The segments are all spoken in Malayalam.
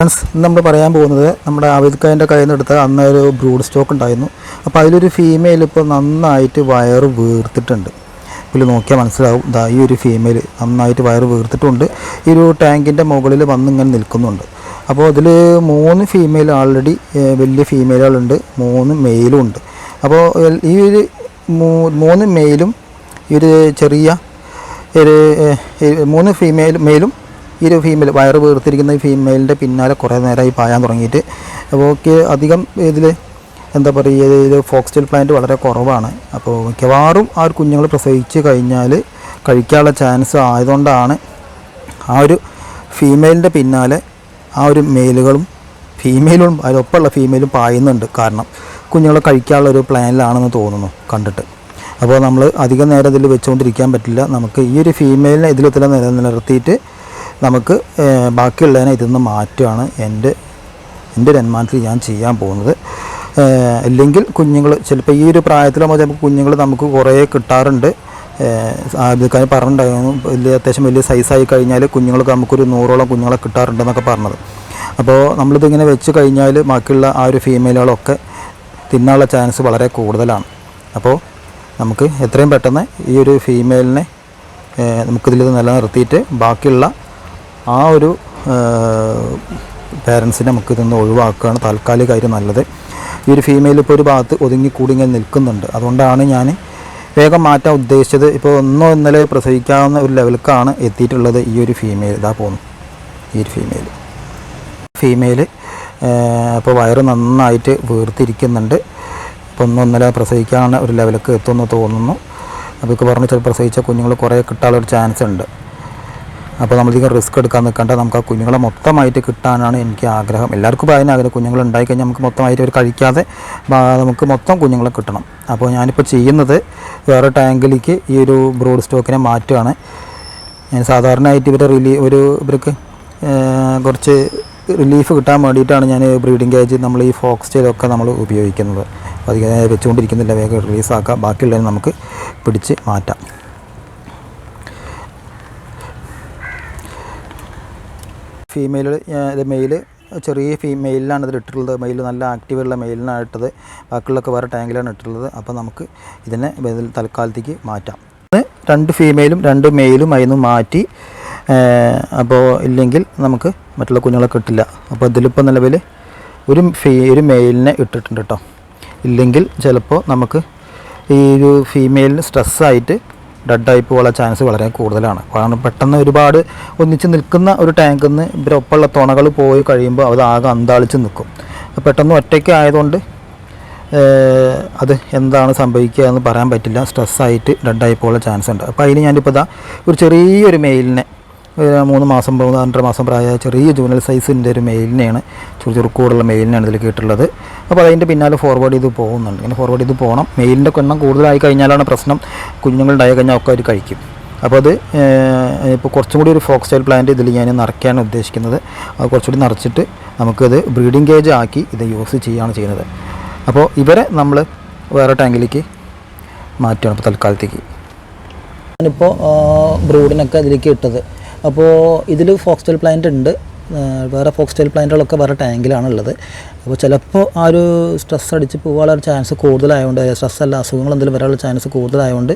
ഫ്രണ്ട്സ് ഇന്ന് നമ്മൾ പറയാൻ പോകുന്നത് നമ്മുടെ ആവിദ് കയ്യിൽ നിന്ന് എടുത്ത അന്ന് ഒരു ബ്രൂഡ് സ്റ്റോക്ക് ഉണ്ടായിരുന്നു. അപ്പോൾ അതിലൊരു ഫീമെയിൽ ഇപ്പോൾ നന്നായിട്ട് വയർ വീർത്തിട്ടുണ്ട്. ഇതിൽ നോക്കിയാൽ മനസ്സിലാവും. ദാ ഈ ഒരു ഫീമെയിൽ നന്നായിട്ട് വയർ വീർത്തിട്ടുണ്ട്. ഈ ഒരു ടാങ്കിന്റെ മുകളിൽ വന്ന് ഇങ്ങനെ നിൽക്കുന്നുണ്ട്. അപ്പോൾ അതിൽ മൂന്ന് ഫീമെയിൽ ആൾറെഡി വലിയ ഫീമെയിലുകളുണ്ട് മൂന്ന് മെയിലും ഉണ്ട്. അപ്പോൾ ഈ ഒരു മൂന്ന് മെയിലും ഈ ഒരു ചെറിയ ഒരു മൂന്ന് ഫീമെയിൽ മെയിലും ഈ ഒരു ഫീമെയിൽ വയറ് വീർത്തിരിക്കുന്ന ഈ ഫീമെയിലിന്റെ പിന്നാലെ കുറേ നേരമായി പായാൻ തുടങ്ങിയിട്ട്. അപ്പോൾ അധികം ഇതിൽ എന്താ പറയുക ഇതിൽ ഫോക്സ്റ്റൈൽ പ്ലാന്റ് വളരെ കുറവാണ്. അപ്പോൾ മിക്കവാറും ആ ഒരു കുഞ്ഞുങ്ങൾ പ്രസവിച്ച് കഴിഞ്ഞാൽ കഴിക്കാനുള്ള ചാൻസ് ആയതുകൊണ്ടാണ് ആ ഒരു ഫീമെയിലിന്റെ പിന്നാലെ ആ ഒരു മെയിലുകളും ഫീമെയിലും അതിലൊപ്പമുള്ള ഫീമെയിലും പായുന്നുണ്ട്. കാരണം കുഞ്ഞുങ്ങളെ കഴിക്കാനുള്ള ഒരു പ്ലാനിലാണെന്ന് തോന്നുന്നു കണ്ടിട്ട്. അപ്പോൾ നമ്മൾ അധികം നേരം ഇതിൽ വെച്ചുകൊണ്ടിരിക്കാൻ പറ്റില്ല. നമുക്ക് ഈ ഒരു ഫീമെയിലിനെ ഇതിൽ തന്നെ നിലനിർത്തിയിട്ട് നമുക്ക് ബാക്കിയുള്ളതിനെ ഇതിൽ നിന്ന് മാറ്റുകയാണ് എന്റെ എന്റെ ഒരു അനുമാനത്തിൽ ഞാൻ ചെയ്യാൻ പോകുന്നത്. അല്ലെങ്കിൽ കുഞ്ഞുങ്ങൾ ചിലപ്പോൾ ഈ ഒരു പ്രായത്തിലാകുമ്പോൾ ചിലപ്പോൾ കുഞ്ഞുങ്ങൾ നമുക്ക് കുറേ കിട്ടാറുണ്ട്. ആദ്യക്കാർ പറഞ്ഞിട്ടുണ്ടായിരുന്നു. വലിയ അത്യാവശ്യം വലിയ സൈസായി കഴിഞ്ഞാൽ കുഞ്ഞുങ്ങൾക്ക് നമുക്കൊരു നൂറോളം കുഞ്ഞുങ്ങളെ കിട്ടാറുണ്ടെന്നൊക്കെ പറഞ്ഞത്. അപ്പോൾ നമ്മളിതിങ്ങനെ വെച്ച് കഴിഞ്ഞാൽ ബാക്കിയുള്ള ആ ഒരു ഫീമെയിലുകളൊക്കെ തിന്നാനുള്ള ചാൻസ് വളരെ കൂടുതലാണ്. അപ്പോൾ നമുക്ക് എത്രയും പെട്ടെന്ന് ഈ ഒരു ഫീമെയിലിനെ നമുക്കിതിൽ നിലനിർത്തിയിട്ട് ബാക്കിയുള്ള ആ ഒരു പേരൻസിനെ നമുക്ക് ഇതൊന്ന് ഒഴിവാക്കുകയാണ് താൽക്കാലികമായിട്ട് നല്ലത്. ഈ ഒരു ഫീമെയിൽ ഇപ്പോൾ ഒരു ഭാഗത്ത് ഒതുങ്ങിക്കൂടി ഇങ്ങനെ നിൽക്കുന്നുണ്ട്. അതുകൊണ്ടാണ് ഞാൻ വേഗം മാറ്റാൻ ഉദ്ദേശിച്ചത്. ഇപ്പോൾ ഒന്നോ ഇന്നലെ പ്രസവിക്കാവുന്ന ഒരു ലെവലിലേക്കാണ് എത്തിയിട്ടുള്ളത് ഈ ഒരു ഫീമെയിൽ ഇതാ പോകുന്നു ഈ ഒരു ഫീമെയിൽ ഫീമെയിൽ അപ്പോൾ വയറ് നന്നായിട്ട് വീർത്തിരിക്കുന്നുണ്ട്. ഇപ്പോൾ ഒന്നോ ഇന്നലെ പ്രസവിക്കാവുന്ന ഒരു ലെവലിലേക്ക് എത്തുമെന്ന് തോന്നുന്നു. അപ്പോൾ പറഞ്ഞ് ചില പ്രസവിച്ച കുഞ്ഞുങ്ങൾ കുറേ കിട്ടാനുള്ള ഒരു ചാൻസ് ഉണ്ട്. അപ്പോൾ നമ്മളിതിങ്ങനെ റിസ്ക് എടുക്കാൻ നിൽക്കേണ്ട. നമുക്ക് ആ കുഞ്ഞുങ്ങളെ മൊത്തമായിട്ട് കിട്ടാനാണ് എനിക്ക് ആഗ്രഹം. എല്ലാവർക്കും പറയുന്ന ആഗ്രഹം കുഞ്ഞുങ്ങൾ ഉണ്ടായിക്കഴിഞ്ഞാൽ നമുക്ക് മൊത്തമായിട്ട് ഒരു കഴിക്കാതെ നമുക്ക് മൊത്തം കുഞ്ഞുങ്ങളെ കിട്ടണം. അപ്പോൾ ഞാനിപ്പോൾ ചെയ്യുന്നത് വേറെ ടാങ്കിലേക്ക് ഈ ഒരു ബ്രോഡ് സ്റ്റോക്കിനെ മാറ്റുകയാണ്. ഞാൻ സാധാരണയായിട്ട് ഇവരെ റിലീ ഒരു ഇവർക്ക് കുറച്ച് റിലീഫ് കിട്ടാൻ വേണ്ടിയിട്ടാണ് ഞാൻ ബ്രീഡിംഗ് കേജ് നമ്മൾ ഈ ഫോക്സ് സ്റ്റൈലൊക്കെ നമ്മൾ ഉപയോഗിക്കുന്നത്. അധികം വെച്ചുകൊണ്ടിരിക്കുന്നില്ല. വേഗം റിലീസാക്കാം ബാക്കിയുള്ളതിനെ നമുക്ക് പിടിച്ച് മാറ്റാം. ഫീമെയിൽ മെയിൽ ചെറിയ ഫീമെയിലാണ് ഇതിൽ ഇട്ടിട്ടുള്ളത്. മെയിൽ നല്ല ആക്റ്റീവുള്ള മെയിലിനാണ് ഇട്ടത്. ബാക്കിയുള്ളതൊക്കെ വേറെ ടാങ്കിലാണ് ഇട്ടിട്ടുള്ളത്. അപ്പോൾ നമുക്ക് ഇതിനെ ഇതിൽ തൽക്കാലത്തേക്ക് മാറ്റാം. രണ്ട് ഫീമെയിലും രണ്ട് മെയിലും അതിൽ നിന്ന് മാറ്റി അപ്പോൾ ഇല്ലെങ്കിൽ നമുക്ക് മറ്റുള്ള കുഞ്ഞുങ്ങളെ കിട്ടില്ല. അപ്പോൾ ഇതിലിപ്പോൾ നിലവിൽ ഒരു ഫീ ഒരു മെയിലിനെ ഇട്ടിട്ടുണ്ട് കേട്ടോ ഇല്ലെങ്കിൽ ചിലപ്പോൾ നമുക്ക് ഈ ഒരു ഫീമെയിലിന് സ്ട്രെസ്സായിട്ട് ഡെഡായി പോകാനുള്ള ചാൻസ് വളരെ കൂടുതലാണ്. കാരണം പെട്ടെന്ന് ഒരുപാട് ഒന്നിച്ച് നിൽക്കുന്ന ഒരു ടാങ്കിൽ നിന്ന് ഇവരൊപ്പമുള്ള തുണകൾ പോയി കഴിയുമ്പോൾ അത് ആകെ അന്താളിച്ച് നിൽക്കും. പെട്ടെന്ന് ഒറ്റയ്ക്ക് ആയതുകൊണ്ട് അത് എന്താണ് സംഭവിക്കുക എന്ന് പറയാൻ പറ്റില്ല. സ്ട്രെസ്സായിട്ട് ഡെഡായി പോകാനുള്ള ചാൻസ് ഉണ്ട്. അപ്പോൾ അതിന് ഞാനിപ്പോൾ ഇതാ ഒരു ചെറിയൊരു മെയിലിനെ മൂന്ന് മാസം മൂന്ന് രണ്ടര മാസം പ്രായമായ ചെറിയ ജൂനൽ സൈസിന്റെ ഒരു മെയിലിനെയാണ് ചുറുചുറുക്കൂടുള്ള മെയിലിനാണ് ഇതിൽ കിട്ടുള്ളത് അപ്പോൾ അതിന്റെ പിന്നാലെ ഫോർവേഡ് ചെയ്ത് പോകുന്നുണ്ട്. ഇങ്ങനെ ഫോർവേഡ് ചെയ്ത് പോകണം. മെയിലിന്റെ എണ്ണം കൂടുതലായി കഴിഞ്ഞാലാണ് പ്രശ്നം. കുഞ്ഞുങ്ങളുണ്ടായി കഴിഞ്ഞാൽ ഒക്കെ അവർ കഴിക്കും. അപ്പോൾ അത് ഇപ്പോൾ കുറച്ചും കൂടി ഒരു ഫോക്സ് സ്റ്റൈൽ പ്ലാന്റ് ഇതിൽ ഞാൻ നിറയ്ക്കാനാണ് ഉദ്ദേശിക്കുന്നത്. അത് കുറച്ചുകൂടി നിറച്ചിട്ട് നമുക്കത് ബ്രീഡിംഗ് കേജ് ആക്കി ഇത് യൂസ് ചെയ്യുകയാണ് ചെയ്യുന്നത്. അപ്പോൾ ഇവരെ നമ്മൾ വേറെ ടാങ്കിലേക്ക് മാറ്റുകയാണ് ഇപ്പോൾ തൽക്കാലത്തേക്ക്. ഞാനിപ്പോൾ ബ്രൂഡിനൊക്കെ അതിലേക്ക് ഇട്ടത്. അപ്പോൾ ഇതിൽ ഫോക്സ്റ്റൈൽ പ്ലാന്റ് ഉണ്ട്. വേറെ ഫോക്സ്റ്റൈൽ പ്ലാന്റുകളൊക്കെ വേറെ ടാങ്കിലാണ് ഉള്ളത് അപ്പോൾ ചിലപ്പോൾ ആ ഒരു സ്ട്രെസ് അടിച്ച് പോകാനുള്ള ചാൻസ് കൂടുതലായതുകൊണ്ട് സ്ട്രെസ് അല്ല അസുഖങ്ങൾ എന്തെങ്കിലും വരാനുള്ള ചാൻസ് കൂടുതലായതുകൊണ്ട്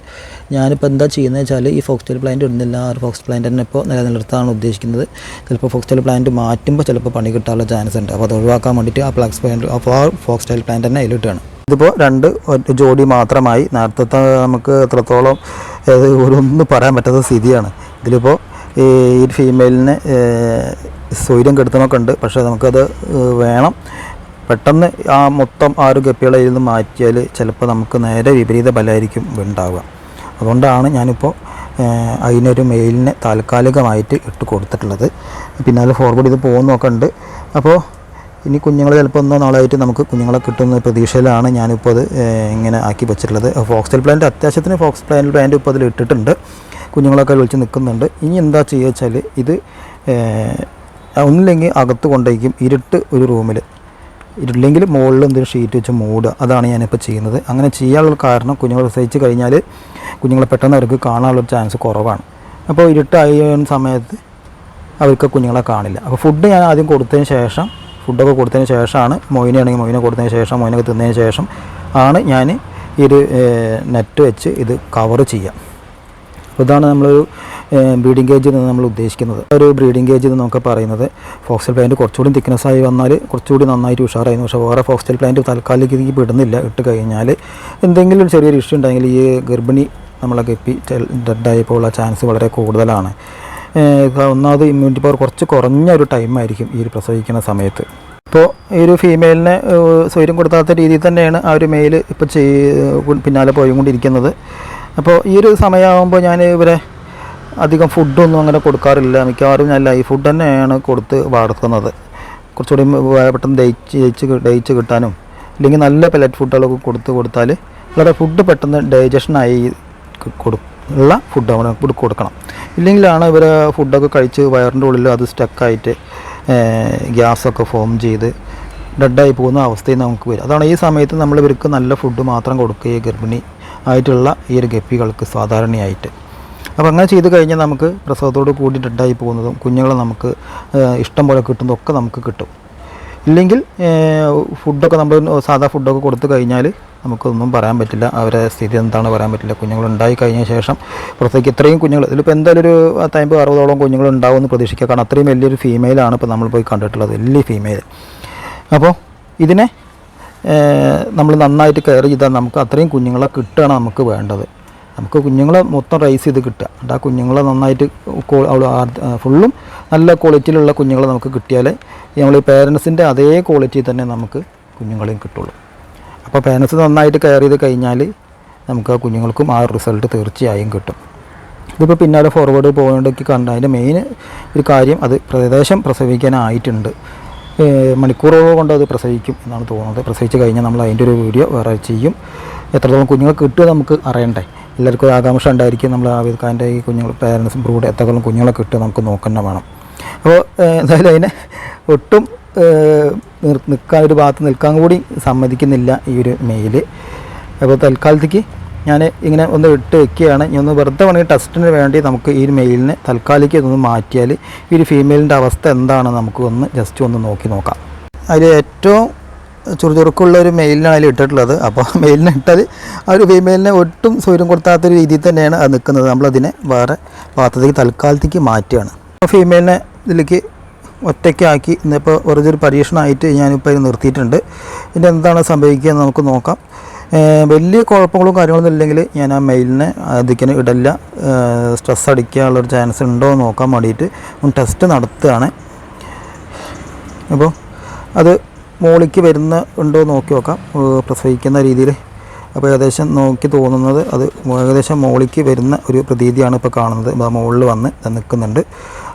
ഞാനിപ്പോൾ എന്താ ചെയ്യുന്നത് വെച്ചാൽ ഈ ഫോക്സ്റ്റൈൽ പ്ലാന്റ് ഇടുന്നില്ല. ആ ഒരു ഫോക്സ് പ്ലാന്റ് തന്നെ ഇപ്പോൾ നിലനിർത്താനാണ് ഉദ്ദേശിക്കുന്നത്. ചിലപ്പോൾ ഫോക്സ്റ്റൈൽ പ്ലാന്റ് മാറ്റുമ്പോൾ ചിലപ്പോൾ പണി കിട്ടാനുള്ള ചാൻസ് ഉണ്ട്. അപ്പോൾ അത് ഒഴിവാക്കാൻ വേണ്ടിയിട്ട് ആ പ്ലാക്സ് പ്ലാന്റ് ആ ഫോക്സ്റ്റൈൽ പ്ലാന്റ് തന്നെ അതിലിട്ടാണ് ഇതിപ്പോൾ രണ്ട് ജോഡി മാത്രമായി. നേരത്തെ നമുക്ക് എത്രത്തോളം ഒന്നും പറയാൻ പറ്റാത്ത സ്ഥിതിയാണ്. ഇതിലിപ്പോൾ ഈ ഫീമെയിലിന് സ്വൈര്യം കെടുത്തണമൊക്കെ ഉണ്ട്. പക്ഷേ നമുക്കത് വേണം. പെട്ടെന്ന് ആ മൊത്തം ആ ഒരു ഗപ്പികളയിൽ നിന്ന് മാറ്റിയാൽ ചിലപ്പോൾ നമുക്ക് നേരെ വിപരീത ഫലമായിരിക്കും ഉണ്ടാവുക. അതുകൊണ്ടാണ് ഞാനിപ്പോൾ അതിനൊരു മെയിലിനെ താൽക്കാലികമായിട്ട് ഇട്ട് കൊടുത്തിട്ടുള്ളത്. പിന്നാലെ ഫോർവേഡ് ചെയ്ത് പോകുന്നൊക്കെ ഉണ്ട്. അപ്പോൾ ഇനി കുഞ്ഞുങ്ങൾ ചിലപ്പോൾ ഒന്നോ നാളായിട്ട് നമുക്ക് കുഞ്ഞുങ്ങളെ കിട്ടുന്ന പ്രതീക്ഷയിലാണ് ഞാനിപ്പോൾ അത് ഇങ്ങനെ ആക്കി വെച്ചിട്ടുള്ളത്. ഫോക്സ്റ്റൽ പ്ലാന്റ് അത്യാവശ്യത്തിന് ഫോക്സ് പ്ലാന്റ് പ്ലാന്റ് ഇപ്പോൾ അതിൽ ഇട്ടിട്ടുണ്ട്. കുഞ്ഞുങ്ങളൊക്കെ വിളിച്ച് നിൽക്കുന്നുണ്ട്. ഇനി എന്താ ചെയ്യുക വെച്ചാൽ ഇത് ഒന്നില്ലെങ്കിൽ അകത്ത് കൊണ്ടേക്കും ഇരുട്ട് ഒരു റൂമിൽ ഇരുട്ടില്ലെങ്കിൽ മുകളിൽ എന്തെങ്കിലും ഷീറ്റ് വെച്ച് മൂടുക. അതാണ് ഞാനിപ്പോൾ ചെയ്യുന്നത്. അങ്ങനെ ചെയ്യാനുള്ള കാരണം കുഞ്ഞുങ്ങൾ പ്രസവിച്ച് കഴിഞ്ഞാൽ കുഞ്ഞുങ്ങളെ പെട്ടെന്ന് അവർക്ക് കാണാനുള്ള ചാൻസ് കുറവാണ്. അപ്പോൾ ഇരുട്ടായ സമയത്ത് അവർക്ക് കുഞ്ഞുങ്ങളെ കാണില്ല. അപ്പോൾ ഫുഡ് ഞാൻ ആദ്യം കൊടുത്തതിന് ശേഷം ഫുഡൊക്കെ കൊടുത്തതിന് ശേഷമാണ് മൊയിനാണെങ്കിൽ മൊയിനെ കൊടുത്തതിന് ശേഷം മൊയിനൊക്കെ തിന്നതിന് ശേഷം ആണ് ഞാൻ ഈ ഒരു നെറ്റ് വെച്ച് ഇത് കവർ ചെയ്യാം. അപ്പോൾ ഇതാണ് നമ്മളൊരു ബ്രീഡിംഗ് കേജിൽ എന്ന് നമ്മൾ ഉദ്ദേശിക്കുന്നത്. ഒരു ബ്രീഡിംഗ് കേജ് എന്ന് നമുക്ക് പറയുന്നത് ഫോക്സൽ പ്ലാന്റ് കുറച്ചുകൂടി ആയി വന്നാൽ കുറച്ചുകൂടി നന്നായിട്ട് ഉഷാറായിരുന്നു. പക്ഷേ വേറെ ഫോക്സൽ പ്ലാന്റ് തൽക്കാലിക വിടുന്നില്ല ഇട്ട് കഴിഞ്ഞാൽ എന്തെങ്കിലും ഒരു ചെറിയൊരു ഇഷ്യൂ ഉണ്ടെങ്കിൽ ഈ ഗർഭിണി നമ്മളെ ഗപ്പി ഡെഡായി പോകാനുള്ള ചാൻസ് വളരെ കൂടുതലാണ്. ഒന്നാമത് ഇമ്മ്യൂണിറ്റി പവർ കുറച്ച് കുറഞ്ഞ ഒരു ടൈമായിരിക്കും ഈ പ്രസവിക്കുന്ന സമയത്ത്. ഇപ്പോൾ ഈ ഒരു ഫീമെയിലിനെ സ്വൈര്യം കൊടുത്താത്ത രീതിയിൽ തന്നെയാണ് ആ ഒരു മെയിൽ ഇപ്പോൾ പിന്നാലെ പോയിക്കൊണ്ടിരിക്കുന്നത്. അപ്പോൾ ഈ ഒരു സമയമാകുമ്പോൾ ഞാൻ ഇവരെ അധികം ഫുഡൊന്നും അങ്ങനെ കൊടുക്കാറില്ല. മിക്കവാറും ഞാൻ ലൈഫ് ഫുഡ് തന്നെയാണ് കൊടുത്ത് വളർത്തുന്നത്. കുറച്ചുകൂടി പെട്ടെന്ന് ദഹിച്ച് ജയിച്ച് ദയിച്ച് കിട്ടാനും അല്ലെങ്കിൽ നല്ല പെലറ്റ് ഫുഡുകളൊക്കെ കൊടുത്ത് കൊടുത്താൽ വളരെ ഫുഡ് പെട്ടെന്ന് ഡൈജഷനായി കൊടു ഉള്ള ഫുഡ് കൊടു- കൊടുക്കണം. ഇല്ലെങ്കിലാണ് ഇവർ ഫുഡൊക്കെ കഴിച്ച് വയറിന്റെ ഉള്ളിൽ അത് സ്റ്റക്കായിട്ട് ഗ്യാസൊക്കെ ഫോം ചെയ്ത് ഡെഡായി പോകുന്ന അവസ്ഥയിൽ നമുക്ക് വരും. അതാണ് ഈ സമയത്ത് നമ്മൾ ഇവർക്ക് നല്ല ഫുഡ് മാത്രം കൊടുക്കുക ഗർഭിണി ആയിട്ടുള്ള ഈ ഒരു ഗപ്പികൾക്ക് സാധാരണയായിട്ട്. അപ്പോൾ അങ്ങനെ ചെയ്ത് കഴിഞ്ഞാൽ നമുക്ക് പ്രസവത്തോട് കൂടി ഡെഡായി പോകുന്നതും കുഞ്ഞുങ്ങളെ നമുക്ക് ഇഷ്ടം പോലെ കിട്ടുന്നതൊക്കെ നമുക്ക് കിട്ടും. ഇല്ലെങ്കിൽ ഫുഡൊക്കെ നമ്മൾ സാധാ ഫുഡൊക്കെ കൊടുത്തു കഴിഞ്ഞാൽ നമുക്കൊന്നും പറയാൻ പറ്റില്ല അവരെ സ്ഥിതി എന്താണ് പറയാൻ പറ്റില്ല. കുഞ്ഞുങ്ങൾ ഉണ്ടായി കഴിഞ്ഞ ശേഷം പുറത്തേക്ക് ഇത്രയും കുഞ്ഞുങ്ങൾ ഇതിലിപ്പോൾ എന്തായാലും ഒരു പത്തമ്പത് അറുപതോളം കുഞ്ഞുങ്ങൾ ഉണ്ടാവുമെന്ന് പ്രതീക്ഷിക്കുക. കാരണം അത്രയും വലിയൊരു ഫീമെയിലാണ് ഇപ്പോൾ നമ്മൾ പോയി കണ്ടിട്ടുള്ളത് വലിയ ഫീമെയിൽ അപ്പോൾ ഇതിനെ നമ്മൾ നന്നായിട്ട് കെയർ ചെയ്താൽ നമുക്ക് അത്രയും കുഞ്ഞുങ്ങളെ കിട്ടുകയാണ് നമുക്ക് വേണ്ടത്. നമുക്ക് കുഞ്ഞുങ്ങളെ മൊത്തം റൈസ് ചെയ്ത് കിട്ടുക. എന്നിട്ട് ആ കുഞ്ഞുങ്ങളെ നന്നായിട്ട് ഫുള്ളും നല്ല ക്വാളിറ്റിയിലുള്ള കുഞ്ഞുങ്ങളെ നമുക്ക് കിട്ടിയാൽ നമ്മൾ ഈ പേരൻസിന്റെ അതേ ക്വാളിറ്റി തന്നെ നമുക്ക് കുഞ്ഞുങ്ങളെയും കിട്ടുള്ളൂ. അപ്പോൾ പേരൻസ് നന്നായിട്ട് കെയർ ചെയ്ത് കഴിഞ്ഞാൽ നമുക്ക് ആ കുഞ്ഞുങ്ങൾക്കും ആ റിസൾട്ട് തീർച്ചയായും കിട്ടും. ഇതിപ്പോൾ പിന്നാലെ ഫോർവേഡ് പോകേണ്ടൊക്കെ കണ്ട അതിന്റെ മെയിൻ ഒരു കാര്യം അത് പ്രദേശം പ്രസവിക്കാനായിട്ടുണ്ട്. മണിക്കൂറുകൾ കൊണ്ട് അത് പ്രസവിക്കും എന്നാണ് തോന്നുന്നത്. പ്രസവിച്ച് കഴിഞ്ഞാൽ നമ്മൾ അതിന്റെ ഒരു വീഡിയോ വേറെ ചെയ്യും. എത്രത്തോളം കുഞ്ഞുങ്ങൾ കിട്ടുക നമുക്ക് അറിയണ്ടേ. എല്ലാവർക്കും ഒരു ആകാംക്ഷ ഉണ്ടായിരിക്കും നമ്മൾ ആവിദ് ഖാന്റെ ഈ കുഞ്ഞുങ്ങൾ പേരൻസ് ബ്രൂഡ് എത്രത്തോളം കുഞ്ഞുങ്ങളെ കിട്ടുക നമുക്ക് നോക്കന്നെ വേണം. അപ്പോൾ എന്തായാലും അതിനെ ഒട്ടും നിൽക്കാൻ ഒരു ഭാഗത്ത് നിൽക്കാൻ കൂടി സമ്മതിക്കുന്നില്ല ഈ ഒരു മെയിൽ അപ്പോൾ തൽക്കാലത്തേക്ക് ഞാൻ ഇങ്ങനെ ഒന്ന് ഇട്ട് വെക്കുകയാണ്. ഇനി ഒന്ന് വെറുതെ വേണമെങ്കിൽ ടെസ്റ്റിന് വേണ്ടി നമുക്ക് ഈ ഒരു മെയിലിനെ തൽക്കാലിക്ക് ഇതൊന്ന് മാറ്റിയാൽ ഈ ഒരു ഫീമെയിലിന്റെ അവസ്ഥ എന്താണ് നമുക്ക് ഒന്ന് ജസ്റ്റ് ഒന്ന് നോക്കി നോക്കാം. അതിൽ ഏറ്റവും ചുറുചുറുക്കുള്ള ഒരു മെയിലിനാണ് അതിൽ ഇട്ടിട്ടുള്ളത്. അപ്പോൾ മെയിലിന് ഇട്ടാൽ ആ ഒരു ഫീമെയിലിനെ ഒട്ടും സൗകര്യം ഒരു രീതിയിൽ തന്നെയാണ് അത് നിൽക്കുന്നത്. നമ്മളതിനെ വേറെ പാത്രത്തേക്ക് തൽക്കാലത്തേക്ക് മാറ്റുകയാണ്. അപ്പോൾ ഫീമെയിലിനെ ഇതിലേക്ക് ഒറ്റയ്ക്കാക്കി ഇന്നിപ്പോൾ വെറുതെ ഒരു പരീക്ഷണമായിട്ട് ഞാനിപ്പോൾ ഇത് നിർത്തിയിട്ടുണ്ട്. ഇതിന്റെ എന്താണ് സംഭവിക്കുക നമുക്ക് നോക്കാം. വലിയ കുഴപ്പങ്ങളും കാര്യങ്ങളൊന്നും ഇല്ലെങ്കിൽ ഞാൻ ആ മെയിലിനെ അതിക്കിന് ഇടല്ല. സ്ട്രെസ് അടിക്കാനുള്ളൊരു ചാൻസ് ഉണ്ടോ എന്ന് നോക്കാൻ വേണ്ടിയിട്ട് ഒന്ന് ടെസ്റ്റ് നടത്തുകയാണ്. അപ്പോൾ അത് മോളിക്ക് വരുന്ന ഉണ്ടോ നോക്കി നോക്കാം. പ്രസവിക്കുന്ന രീതിയിൽ. അപ്പോൾ ഏകദേശം നോക്കി തോന്നുന്നത് അത് ഏകദേശം മോളിക്ക് വരുന്ന ഒരു പ്രതീതിയാണ് ഇപ്പോൾ കാണുന്നത്. മുകളിൽ വന്ന് നിൽക്കുന്നുണ്ട്.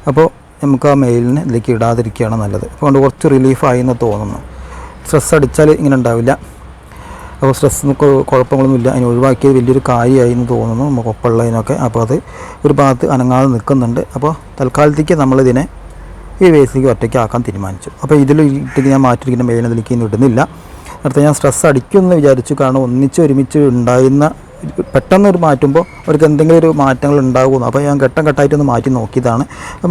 അപ്പോൾ നമുക്ക് ആ മെയിലിനെ ഇതിലേക്ക് ഇടാതിരിക്കുകയാണ് നല്ലത്. അപ്പോൾ അതുകൊണ്ട് കുറച്ച് റിലീഫായി എന്ന് തോന്നുന്നു. സ്ട്രെസ് അടിച്ചാൽ ഇങ്ങനെ ഉണ്ടാവില്ല. അപ്പോൾ സ്ട്രെസ് കുഴപ്പങ്ങളൊന്നുമില്ല അതിന് ഒഴിവാക്കിയത് വലിയൊരു കാര്യമായി എന്ന് തോന്നുന്നു. നമുക്ക് ഒപ്പമുള്ളതിനൊക്കെ. അപ്പോൾ അത് ഒരു ഭാഗത്ത് അനങ്ങാതെ നിൽക്കുന്നുണ്ട്. അപ്പോൾ തൽക്കാലത്തേക്ക് നമ്മളിതിനെ ഈ വേസിലേക്ക് ഒറ്റയ്ക്ക് ആക്കാൻ തീരുമാനിച്ചു. അപ്പോൾ ഇതിൽ ഇട്ടിട്ട് ഞാൻ മാറ്റിയിരിക്കുന്ന മെയിൻ അതിലേക്ക് ഇന്ന് ഇടുന്നില്ല. നേരത്തെ ഞാൻ സ്ട്രെസ് അടിക്കുമെന്ന് വിചാരിച്ചു കാരണം ഒന്നിച്ച് ഒരുമിച്ച് ഉണ്ടായിരുന്ന പെട്ടെന്ന് ഒരു മാറ്റുമ്പോൾ അവർക്ക് എന്തെങ്കിലും ഒരു മാറ്റങ്ങൾ ഉണ്ടാകുന്നു. അപ്പോൾ ഞാൻ ഘട്ടം ഘട്ടമായിട്ടൊന്ന് മാറ്റി നോക്കിയതാണ്.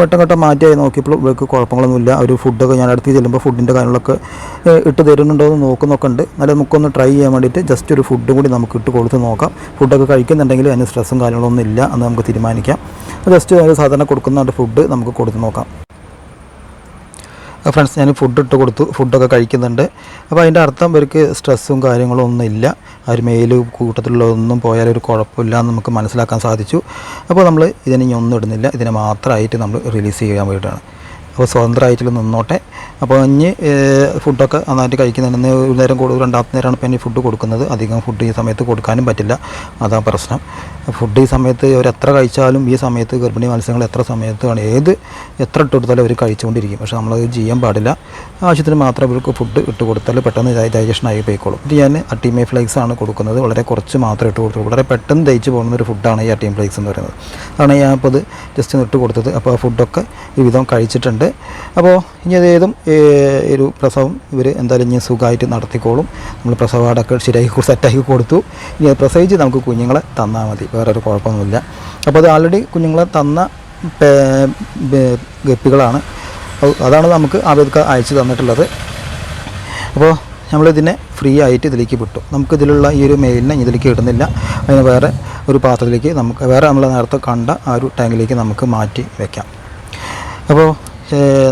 ഘട്ടം ഘട്ടം മാറ്റിയായി നോക്കിയപ്പോൾ ഇവർക്ക് കുഴപ്പങ്ങളൊന്നുമില്ല. ഒരു ഫുഡൊക്കെ ഞാൻ അടുത്ത് ചെല്ലുമ്പോൾ ഫുഡിന്റെ കാര്യങ്ങളൊക്കെ ഇട്ട് തരുന്നുണ്ടോ എന്ന് നോക്കുന്നൊക്കെ ഉണ്ട്. എന്നാലും നമുക്കൊന്ന് ട്രൈ ചെയ്യാൻ വേണ്ടിയിട്ട് ജസ്റ്റ് ഒരു ഫുഡും കൂടി നമുക്ക് ഇട്ട് കൊടുത്ത് നോക്കാം. ഫുഡൊക്കെ കഴിക്കുന്നുണ്ടെങ്കിൽ അതിന് സ്ട്രെസ്സും കാര്യങ്ങളൊന്നും ഇല്ല എന്ന് നമുക്ക് തീരുമാനിക്കാം. ജസ്റ്റ് സാധാരണ കൊടുക്കുന്ന ഫുഡ് നമുക്ക് കൊടുത്ത് നോക്കാം. ഫ്രണ്ട്സ് ഞാൻ ഫുഡ് ഇട്ട് കൊടുത്തു ഫുഡൊക്കെ കഴിക്കുന്നുണ്ട്. അപ്പോൾ അതിന്റെ അർത്ഥം ഇവർക്ക് സ്ട്രെസ്സും കാര്യങ്ങളും ഒന്നും ഇല്ല. ആ ഒരു മെയിൽ കൂട്ടത്തിലുള്ളതൊന്നും പോയാൽ ഒരു കുഴപ്പമില്ല എന്ന് നമുക്ക് മനസ്സിലാക്കാൻ സാധിച്ചു. അപ്പോൾ നമ്മൾ ഇതിനെ ഇനി ഒന്നും ഇടുന്നില്ല. ഇതിനെ മാത്രമായിട്ട് നമ്മൾ റിലീസ് ചെയ്യാൻ വേണ്ടിയിട്ടാണ്. അപ്പോൾ സ്വതന്ത്രമായിട്ടുള്ള നിന്നോട്ടെ. അപ്പോൾ ഇനി ഫുഡൊക്കെ നന്നായിട്ട് കഴിക്കുന്നുണ്ടെന്ന് ഒരു നേരം കൂടുതൽ രണ്ടാമത്തെ നേരമാണ് ഇപ്പോൾ ഇനി ഫുഡ് കൊടുക്കുന്നത്. അധികം ഫുഡ് ഈ സമയത്ത് കൊടുക്കാനും പറ്റില്ല. അതാ പ്രശ്നം. ഫുഡ് ഈ സമയത്ത് അവർ എത്ര കഴിച്ചാലും ഈ സമയത്ത് ഗർഭിണി മത്സ്യങ്ങൾ എത്ര സമയത്താണ് ഏത് എത്ര ഇട്ട് കൊടുത്താലും അവർ കഴിച്ചുകൊണ്ടിരിക്കും. പക്ഷേ നമ്മളത് ചെയ്യാൻ പാടില്ല. ആവശ്യത്തിന് മാത്രം ഇവർക്ക് ഫുഡ് ഇട്ട് കൊടുത്താൽ പെട്ടെന്ന് ഡൈജഷൻ ആയി പോയിക്കോളും. ഇത് ഞാൻ അട്ടിമേ ഫ്ലേക്സ് ആണ് കൊടുക്കുന്നത്. വളരെ കുറച്ച് മാത്രമേ ഇട്ട് കൊടുത്തുള്ളൂ വളരെ പെട്ടെന്ന് ദഹിച്ച് പോകുന്ന ഒരു ഫുഡാണ് ഈ അട്ടിമേ ഫ്ലേക്സ് എന്ന് പറയുന്നത്. അതാണ് ഞാൻ അപ്പോൾ ഇത് ജസ്റ്റ് ഇട്ട് കൊടുത്തത്. അപ്പോൾ ആ ഫുഡൊക്കെ ഈ വിധം കഴിച്ചിട്ടുണ്ട്. അപ്പോൾ ഇനി അതേതും ഒരു പ്രസവം ഇവർ എന്തായാലും ഇനി സുഖമായിട്ട് നടത്തിക്കോളും. നമ്മൾ പ്രസവാടൊക്കെ ശരിയാക്കി സെറ്റാക്കി കൊടുത്തു. ഇനി അത് പ്രസവിച്ച് നമുക്ക് കുഞ്ഞുങ്ങളെ തന്നാൽ മതി. വേറൊരു കുഴപ്പമൊന്നുമില്ല. അപ്പോൾ അത് ആൾറെഡി കുഞ്ഞുങ്ങളെ തന്ന ഗപ്പികളാണ്. അതാണ് നമുക്ക് ആവേദ്ക അയച്ചു തന്നിട്ടുള്ളത്. അപ്പോൾ നമ്മളിതിനെ ഫ്രീ ആയിട്ട് ഇതിലേക്ക് വിട്ടു. നമുക്ക് ഇതിലുള്ള ഈ ഒരു മെയിലിനെ ഇതിലേക്ക് ഇടുന്നില്ല. അതിന് വേറെ ഒരു പാത്രത്തിലേക്ക് നമുക്ക് വേറെ നമ്മൾ നേരത്തെ കണ്ട ആ ഒരു ടാങ്കിലേക്ക് നമുക്ക് മാറ്റി വയ്ക്കാം അപ്പോൾ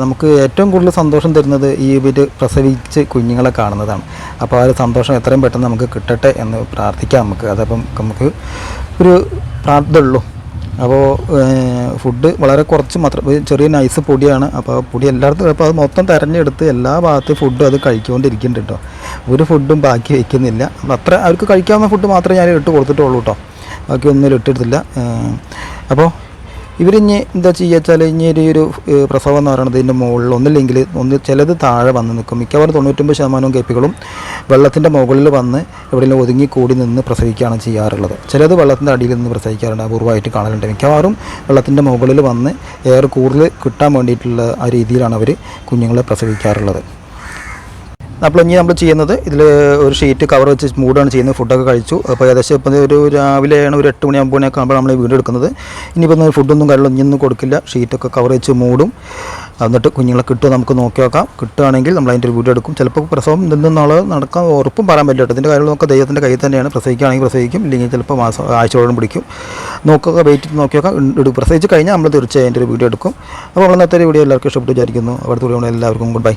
നമുക്ക് ഏറ്റവും കൂടുതൽ സന്തോഷം തരുന്നത് ഈ ഇവർ പ്രസവിച്ച് കുഞ്ഞുങ്ങളെ കാണുന്നതാണ്. അപ്പോൾ ആ ഒരു സന്തോഷം എത്രയും പെട്ടെന്ന് നമുക്ക് കിട്ടട്ടെ എന്ന് പ്രാർത്ഥിക്കാം നമുക്ക്. അതപ്പം നമുക്ക് ഒരു പ്രാർത്ഥന ഉള്ളൂ. അപ്പോൾ ഫുഡ് വളരെ കുറച്ച് മാത്രം. ചെറിയ നൈസ് പൊടിയാണ്. അപ്പോൾ പൊടി എല്ലായിടത്തും അപ്പോൾ അത് മൊത്തം തിരഞ്ഞെടുത്ത് എല്ലാ ഭാഗത്തും ഫുഡും അത് കഴിച്ചുകൊണ്ടിരിക്കുന്നുണ്ട് കേട്ടോ. ഒരു ഫുഡും ബാക്കി വയ്ക്കുന്നില്ല അത്ര അവർക്ക് കഴിക്കാവുന്ന ഫുഡ് മാത്രമേ ഞാൻ ഇട്ട് കൊടുത്തിട്ടുള്ളൂ കേട്ടോ. ബാക്കി ഒന്നും ഇട്ടെടുത്തില്ല അപ്പോൾ ഇവരിഞ്ഞ് എന്താ ചെയ്യുക വെച്ചാൽ ഇനി ഒരു ഒരു പ്രസവം എന്ന് പറയുന്നത് ഇതിന്റെ മുകളിൽ ഒന്നില്ലെങ്കിൽ ഒന്ന് ചിലത് താഴെ വന്ന് നിൽക്കും. മിക്കവാറും തൊണ്ണൂറ്റൊമ്പത് ശതമാനവും കേപ്പികളും വെള്ളത്തിന്റെ മുകളിൽ വന്ന് എവിടെയെങ്കിലും ഒതുങ്ങി കൂടി നിന്ന് പ്രസവിക്കുകയാണ് ചെയ്യാറുള്ളത്. ചിലത് വെള്ളത്തിന്റെ അടിയിൽ നിന്ന് പ്രസവിക്കാറുണ്ട് അപൂർവമായിട്ട് കാണലുണ്ട് മിക്കവാറും വെള്ളത്തിന്റെ മുകളിൽ വന്ന് എയർ കൂടുതൽ കിട്ടാൻ വേണ്ടിയിട്ടുള്ള ആ രീതിയിലാണ് അവർ കുഞ്ഞുങ്ങളെ പ്രസവിക്കാറുള്ളത്. അപ്പോൾ ഇനി നമ്മൾ ചെയ്യുന്നത് ഇതിൽ ഒരു ഷീറ്റ് കവർ വെച്ച് മൂടാണ് ചെയ്യുന്നത്. ഫുഡൊക്കെ കഴിച്ചു. അപ്പോൾ ഏകദേശം ഇപ്പം ഒരു രാവിലെയാണ് ഒരു എട്ട് മണി ഒമ്പത് മണിയൊക്കെ ആകുമ്പോൾ നമ്മൾ വീട് എടുക്കുന്നത്. ഇനിയിപ്പോൾ ഫുഡൊന്നും കാര്യങ്ങളൊന്നും ഇനിയൊന്നും കൊടുക്കില്ല. ഷീറ്റൊക്കെ കവർ വെച്ച് മൂടും. എന്നിട്ട് കുഞ്ഞുങ്ങളെ കിട്ടുമോ നമുക്ക് നോക്കി നോക്കാം. കിട്ടുകയാണെങ്കിൽ നമ്മൾ അതിന്റെ ഒരു വീഡിയോ എടുക്കും. ചിലപ്പോൾ പ്രസവം നിന്നാളെ നടക്കാൻ ഉറപ്പും പറയാൻ പറ്റില്ല ഇതിന്റെ കാര്യങ്ങളൊക്കെ ദൈവത്തിന്റെ കയ്യിൽ തന്നെയാണ്. പ്രസവിക്കുകയാണെങ്കിൽ പ്രസവിക്കും. ഇല്ലെങ്കിൽ ചിലപ്പോൾ മാസം ആഴ്ചയോടും പിടിക്കും. നോക്കുക വെയിറ്റ് ചെയ്ത് നോക്കി നോക്കാം. പ്രസവിച്ച് കഴിഞ്ഞാൽ നമ്മൾ തീർച്ചയായും അതിന്റെ ഒരു വീഡിയോ എടുക്കും. അപ്പോൾ നമ്മൾ ഇന്നത്തെ വീഡിയോ എല്ലാവർക്കും ഇഷ്ടപ്പെട്ടു വിചാരിക്കുന്നു. അടുത്ത വീഡിയോ എല്ലാവർക്കും ഗുഡ് ബൈ.